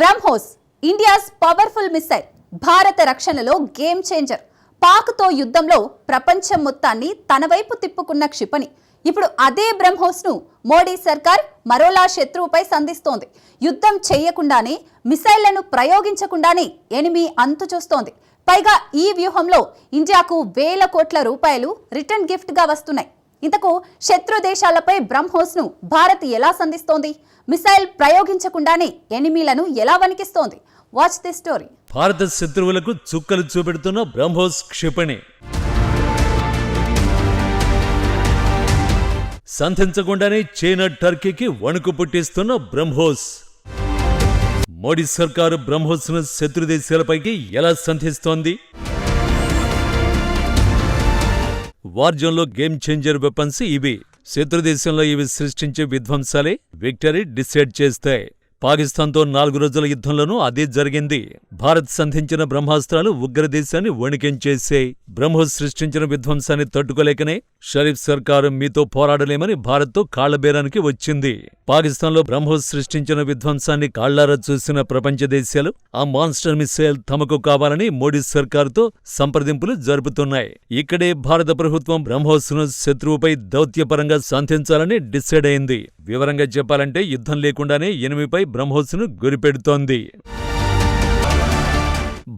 BrahMos India's powerful missile భారత రక్షణలో game changer. పాక్తో యుద్ధంలో ప్రపంచం మొత్తాన్ని తన వైపు తిప్పుకున్న క్షిపణి. ఇప్పుడు అదే బ్రహ్మోస్ను మోడీ సర్కార్ మరోలా శత్రువుపై సంధిస్తోంది. యుద్ధం చేయకుండానే మిసైళ్ళను ప్రయోగించకుండానే ఎనిమి అంతు చూస్తోంది. పైగా ఈ వ్యూహంలో ఇండియాకు వేల కోట్ల రూపాయలు రిటర్న్ గిఫ్ట్గా వస్తున్నాయి. ఇంతకు శత్రు దేశాలపై బ్రహ్మోస్ను భారత్ ఎలా సంధిస్తోంది? మిసైల్ ప్రయోగించకుండానే ఎనిమీలను ఎలా వణికిస్తోంది? వాచ్ ది స్టోరీ భారత శత్రువులకు చుక్కలు చూపెడుతున్న బ్రహ్మోస్ క్షిపణి. సంధించకుండానే చైనా టర్కీకి వణుకు పుట్టిస్తున్న బ్రహ్మోస్. మోడీ సర్కారు బ్రహ్మోస్ను శత్రు దేశాలపైకి ఎలా సంధిస్తోంది? వార్జోన్లో గేమ్ చేంజర్ వెపన్స్ ఇవి. శత్రుదేశంలో ఇవి సృష్టించే విధ్వంసాలే విక్టరీ డిసైడ్ చేస్తాయి. పాకిస్తాన్తో నాలుగు రోజుల యుద్ధంలోనూ అదే జరిగింది. భారత్ సంధించిన బ్రహ్మాస్త్రాలు ఉగ్రదేశాన్ని వణికించేసే బ్రహ్మోస్ సృష్టించిన విధ్వంసాన్ని తట్టుకోలేకనే షరీఫ్ సర్కారు మీతో పోరాడలేమని భారత్తో కాళ్ళబేరానికి వచ్చింది. పాకిస్తాన్లో బ్రహ్మోస్ సృష్టించిన విధ్వంసాన్ని కాళ్ళారా చూసిన ప్రపంచ దేశాలు ఆ మాన్స్టర్ మిసైల్ తమకు కావాలని మోడీ సర్కారుతో సంప్రదింపులు జరుపుతున్నాయి. ఇక్కడే భారత ప్రభుత్వం బ్రహ్మోస్ను శత్రువుపై దౌత్యపరంగా సంధించాలని డిసైడ్ అయింది. వివరంగా చెప్పాలంటే యుద్ధం లేకుండానే ఎనిమిపై బ్రహ్మోస్ను గురిపెడుతోంది.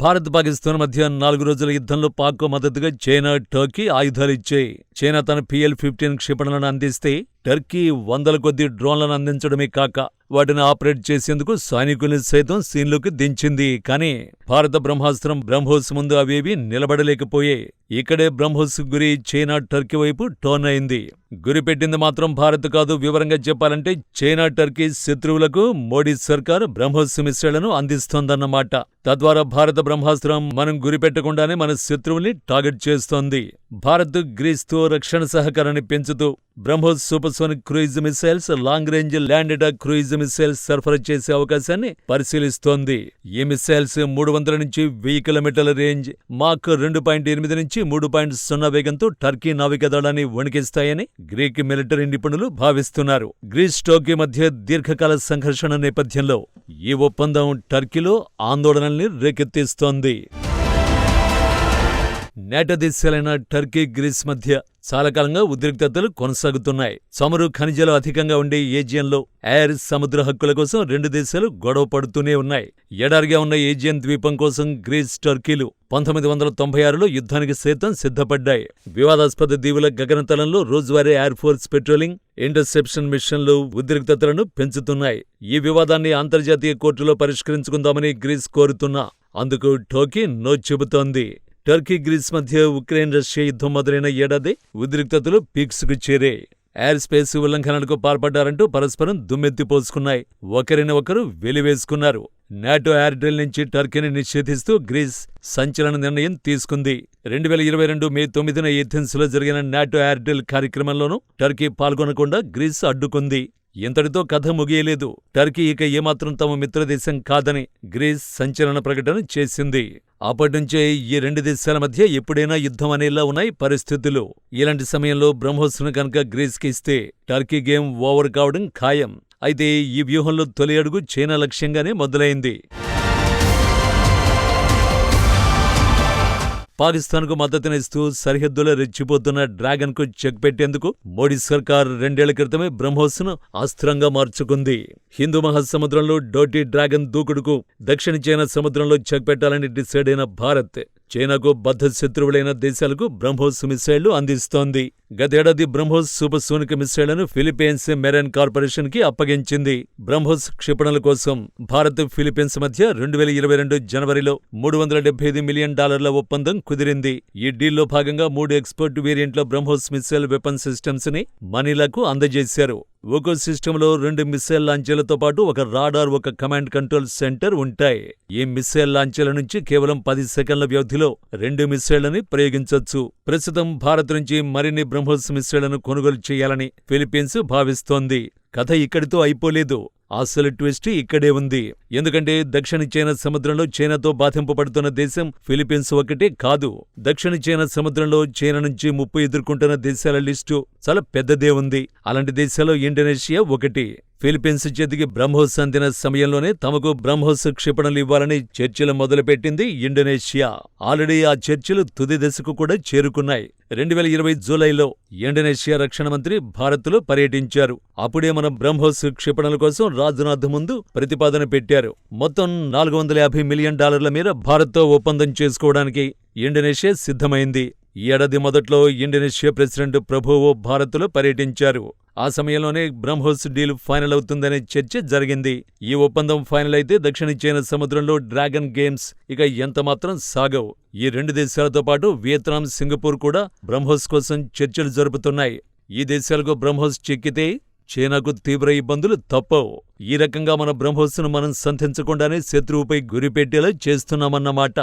భారత్ పాకిస్తాన్ మధ్య నాలుగు రోజుల యుద్ధంలో పాక్కు మద్దతుగా చైనా టర్కీ ఆయుధాలిచ్చాయి చైనా తన పిఎల్ ఫిఫ్టీన్ క్షిపణులను అందిస్తే టర్కీ వందల కొద్ది డ్రోన్లను అందించడమే కాక వాటిని ఆపరేట్ చేసేందుకు సైనికుల్ని సైతం సీన్లోకి దించింది. కానీ భారత బ్రహ్మాస్త్రం బ్రహ్మోస్ ముందు అవేవి నిలబడలేకపోయాయి. ఇక్కడే బ్రహ్మోస్ గురి చైనా టర్కీ వైపు టోన్ అయింది. గురి పెట్టింది మాత్రం భారత్ కాదు. వివరంగా చెప్పాలంటే చైనా టర్కీ శత్రువులకు మోడీ సర్కార్ బ్రహ్మోస్ మిసైళ్ళను అందిస్తోందన్నమాట. తద్వారా భారత బ్రహ్మాస్త్రం మనం గురిపెట్టకుండానే మన శత్రువుల్ని టార్గెట్ చేస్తోంది. భారత్ గ్రీస్తో రక్షణ సహకారాన్ని పెంచుతూ BrahMos supersonic cruise missiles long range land attack cruise missiles సరఫరా చేసే అవకాశాన్ని పరిశీలిస్తోంది. ఈ మిసైల్స్ మూడు వందల నుంచి వెయ్యి కిలోమీటర్ల రేంజ్ మాక్ రెండు పాయింట్ ఎనిమిది నుంచి మూడు పాయింట్ సున్నా వేగంతో టర్కీ నావికాదళాన్ని వణికిస్తాయని గ్రీక్ మిలిటరీ నిపుణులు భావిస్తున్నారు. గ్రీస్ టోకీ మధ్య దీర్ఘకాల సంఘర్షణ నేపథ్యంలో ఈ ఒప్పందం టర్కీలో ఆందోళనల్ని రేకెత్తిస్తోంది. నేట దేశాలైన టర్కీ గ్రీస్ మధ్య చాలా కాలంగా ఉద్రిక్తతలు కొనసాగుతున్నాయి. చమురు ఖనిజాలు అధికంగా ఉండే ఏజియన్లో ఎయిర్ సముద్ర హక్కుల కోసం రెండు దేశాలు గొడవ పడుతూనే ఉన్నాయి. ఎడారిగా ఉన్న ఏజియన్ ద్వీపం కోసం గ్రీస్ టర్కీలు పంతొమ్మిది వందల తొంభై ఆరులో యుద్ధానికి సైతం సిద్ధపడ్డాయి. వివాదాస్పద దీవుల గగనతలంలో రోజువారీ ఎయిర్ ఫోర్స్ పెట్రోలింగ్ ఇంటర్సెప్షన్ మిషన్లు ఉద్రిక్తతలను పెంచుతున్నాయి. ఈ వివాదాన్ని అంతర్జాతీయ కోర్టులో పరిష్కరించుకుందామని గ్రీస్ కోరుతున్నా అందుకు టోకీ నో చెబుతోంది. టర్కీ గ్రీస్ మధ్య ఉక్రెయిన్ రష్యా యుద్ధం మొదలైన ఏడాది ఉద్రిక్తతలు పీక్స్కు చేరే. ఎయిర్ స్పేస్ ఉల్లంఘనలకు పాల్పడ్డారంటూ పరస్పరం దుమ్మెత్తిపోసుకున్నాయి ఒకరిని ఒకరు వెలివేసుకున్నారు. నాటో ఎయిర్ డ్రిల్ నుంచి టర్కీని నిషేధిస్తూ గ్రీస్ సంచలన నిర్ణయం తీసుకుంది. రెండు వేల ఇరవై రెండు మే తొమ్మిదిన ఏథెన్స్లో జరిగిన నాటో ఎయిర్ డ్రిల్ కార్యక్రమంలోనూ టర్కీ పాల్గొనకుండా గ్రీస్ అడ్డుకుంది. ఇంతటితో కథ ముగియలేదు. టర్కీ ఇక ఏమాత్రం తమ మిత్రదేశం కాదని గ్రీస్ సంచలన ప్రకటన చేసింది. అప్పటినుంచే ఈ రెండు దేశాల మధ్య ఎప్పుడైనా యుద్ధం అనేలా ఉన్నాయి పరిస్థితులు. ఇలాంటి సమయంలో బ్రహ్మోస్ను కనుక గ్రీస్కి ఇస్తే టర్కీ గేమ్ ఓవర్ కావడం ఖాయం. అయితే ఈ వ్యూహంలో తొలి అడుగు చైనా లక్ష్యంగానే మొదలైంది. పాకిస్తాన్కు మద్దతునిస్తూ సరిహద్దులో రెచ్చిపోతున్న డ్రాగన్కు చెక్ పెట్టేందుకు మోడీ సర్కార్ రెండేళ్ళ క్రితమే బ్రహ్మోస్ను అస్త్రంగా మార్చుకుంది. హిందూ మహాసముద్రంలో డోటీ డ్రాగన్ దూకుడుకు దక్షిణ చైనా సముద్రంలో చెక్ పెట్టాలని డిసైడ్ అయిన భారత్ చైనాకు బద్ధ శత్రువులైన దేశాలకు బ్రహ్మోస్ మిసైళ్ళు అందిస్తోంది. గతేడాది బ్రహ్మోస్ సూపర్సోనిక్ మిసైళ్ళను ఫిలిప్పీన్స్ మెరైన్ కార్పొరేషన్కి అప్పగించింది. బ్రహ్మోస్ క్షిపణుల కోసం భారత్ ఫిలిప్పీన్స్ మధ్య రెండు వేల ఇరవై రెండు జనవరిలో మూడు వందల డెబ్బై ఐదు మిలియన్ డాలర్ల ఒప్పందం కుదిరింది. ఈ డీల్లో భాగంగా మూడు ఎక్స్పోర్ట్ వేరియంట్ల బ్రహ్మోస్ మిసైల్ వెపన్ సిస్టమ్స్ని మనీలకు అందజేశారు. ఒక్కో సిస్టంలో రెండు మిస్సైల్ లాంచీలతో పాటు ఒక రాడార్ ఒక కమాండ్ కంట్రోల్ సెంటర్ ఉంటాయి. ఈ మిస్సైల్ లాంచీల నుంచి కేవలం పది సెకండ్ల వ్యవధిలో రెండు మిస్సైళ్ళని ప్రయోగించొచ్చు. ప్రస్తుతం భారత్ నుంచి మరిన్ని బ్రహ్మోస్ మిస్సైళ్ళను కొనుగోలు చేయాలని ఫిలిప్పీన్స్ భావిస్తోంది. కథ ఇక్కడితో అయిపోలేదు. అసలు ట్విస్ట్ ఇక్కడే ఉంది. ఎందుకంటే దక్షిణ చైనా సముద్రంలో చైనాతో బాధింపబడుతున్న దేశం ఫిలిప్పీన్స్ ఒకటే కాదు. దక్షిణ చైనా సముద్రంలో చైనా నుంచి ముప్పు ఎదుర్కొంటున్న దేశాల లిస్టు చాలా పెద్దదే ఉంది. అలాంటి దేశాల్లో ఇండోనేషియా ఒకటి. ఫిలిప్పీన్స్ చేతికి బ్రహ్మోస్ అందిన సమయంలోనే తమకు బ్రహ్మోస్ క్షిపణులు ఇవ్వాలని చర్చలు మొదలుపెట్టింది ఇండోనేషియా. ఆల్రెడీ ఆ చర్చలు తుది దశకు కూడా చేరుకున్నాయి. రెండు వేల ఇరవై జూలైలో ఇండోనేషియా రక్షణ మంత్రి భారత్లో పర్యటించారు. అప్పుడే మన బ్రహ్మోస్ క్షిపణుల కోసం రాజునాథ్ ముందు ప్రతిపాదన పెట్టారు. మొత్తం నాలుగు వందల యాభై మిలియన్ డాలర్ల మేర భారత్తో ఒప్పందం చేసుకోవడానికి ఇండోనేషియా సిద్ధమైంది. ఈ ఏడాది మొదట్లో ఇండోనేషియా ప్రెసిడెంట్ ప్రభువో భారత్లో పర్యటించారు. ఆ సమయంలోనే బ్రహ్మోస్ డీల్ ఫైనల్ అవుతుందనే చర్చ జరిగింది. ఈ ఒప్పందం ఫైనల్ అయితే దక్షిణ చైనా సముద్రంలో డ్రాగన్ గేమ్స్ ఇక ఎంతమాత్రం సాగవు. ఈ రెండు దేశాలతో పాటు వియత్నాం సింగపూర్ కూడా బ్రహ్మోస్ కోసం చర్చలు జరుపుతున్నాయి. ఈ దేశాలకు బ్రహ్మోస్ చెక్కితే చైనాకు తీవ్ర ఇబ్బందులు తప్పవు. ఈ రకంగా మన బ్రహ్మోస్ను మనం సంధించకుండానే శత్రువుపై గురిపెట్టేలా చేస్తున్నామన్నమాట.